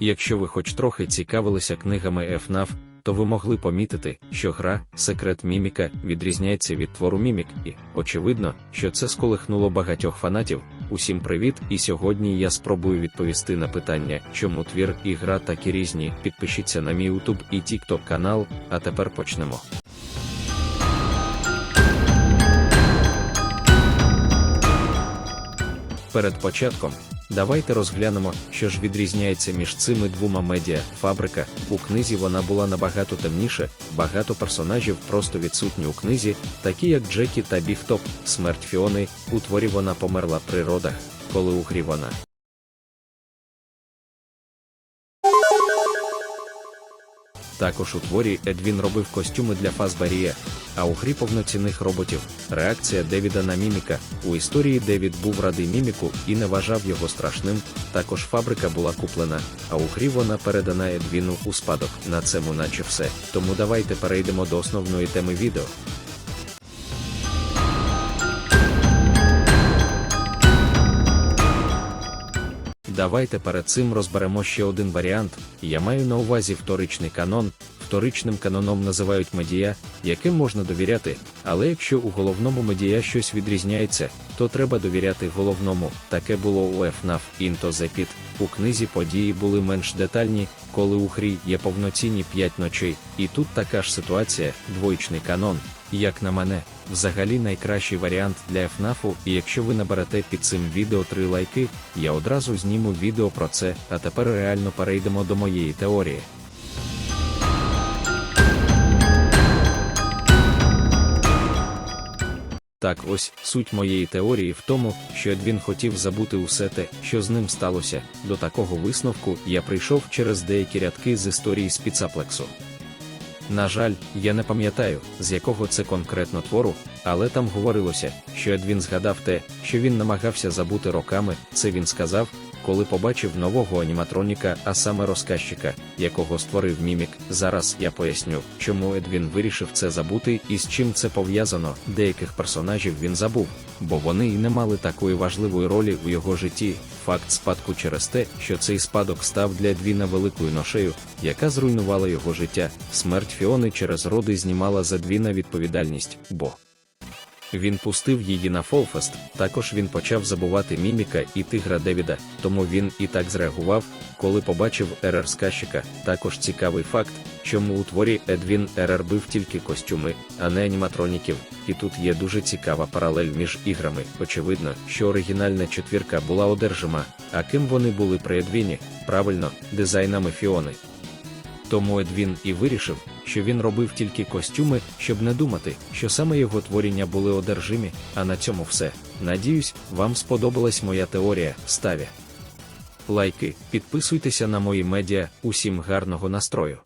Якщо ви хоч трохи цікавилися книгами FNAF, то ви могли помітити, що гра Секрет Міміка відрізняється від твору Мімік, і, очевидно, що це сколихнуло багатьох фанатів. Усім привіт! І сьогодні я спробую відповісти на питання, чому твір і гра такі різні. Підпишіться на мій YouTube і TikTok канал, а тепер почнемо. Перед початком давайте розглянемо, що ж відрізняється між цими двома медіа. Фабрика у книзі вона була набагато темніше, багато персонажів просто відсутні у книзі, такі як Джекі та Біфтоп. Смерть Фіони у творі вона померла при родах, коли у грі вона. Також у творі Едвін робив костюми для Фазбарія, а у грі повноцінних роботів реакція Девіда на міміка. У історії Девід був радий міміку і не вважав його страшним. Також фабрика була куплена, а у грі вона передана Едвіну у спадок. На цьому наче все. Тому давайте перейдемо до основної теми відео. Давайте перед цим розберемо ще один варіант. Я маю на увазі вторичний канон. Вторичним каноном називають медіа, яким можна довіряти, але якщо у головному медіа щось відрізняється, то треба довіряти головному. Таке було у FNAF Into the Pit. У книзі події були менш детальні, коли у грі є повноцінні п'ять ночей, і тут така ж ситуація, двоїчний канон. Як на мене, взагалі найкращий варіант для FNAF, і якщо ви наберете під цим відео три лайки, я одразу зніму відео про це, а тепер реально перейдемо до моєї теорії. Так ось суть моєї теорії в тому, що Едвін хотів забути усе те, що з ним сталося. До такого висновку я прийшов через деякі рядки з історії спіцаплексу. На жаль, я не пам'ятаю, з якого це конкретно твору, але там говорилося, що Едвін згадав те, що він намагався забути роками. Це він сказав, коли побачив нового аніматроніка, а саме розказчика, якого створив мімік. Зараз я поясню, чому Едвін вирішив це забути і з чим це пов'язано. Деяких персонажів він забув, бо вони і не мали такої важливої ролі у його житті. Факт спадку через те, що цей спадок став для Едвіна великою ношею, яка зруйнувала його життя. Смерть Фіони через роди знімала за Едвіна відповідальність, бо. Він пустив її на Фолфест, також він почав забувати міміка і тигра Девіда, тому він і так зреагував, коли побачив РР сказчика. Також цікавий факт, чому у творі Едвін РР бив тільки костюми, а не аніматроніків. І тут є дуже цікава паралель між іграми. Очевидно, що оригінальна четвірка була одержима, а ким вони були при Едвіні, правильно, дизайнами Фіони. Тому Едвін і вирішив, що він робив тільки костюми, щоб не думати, що саме його творіння були одержимі, а на цьому все. Надіюсь, вам сподобалась моя теорія. Ставі лайки, підписуйтеся на мої медіа, усім гарного настрою.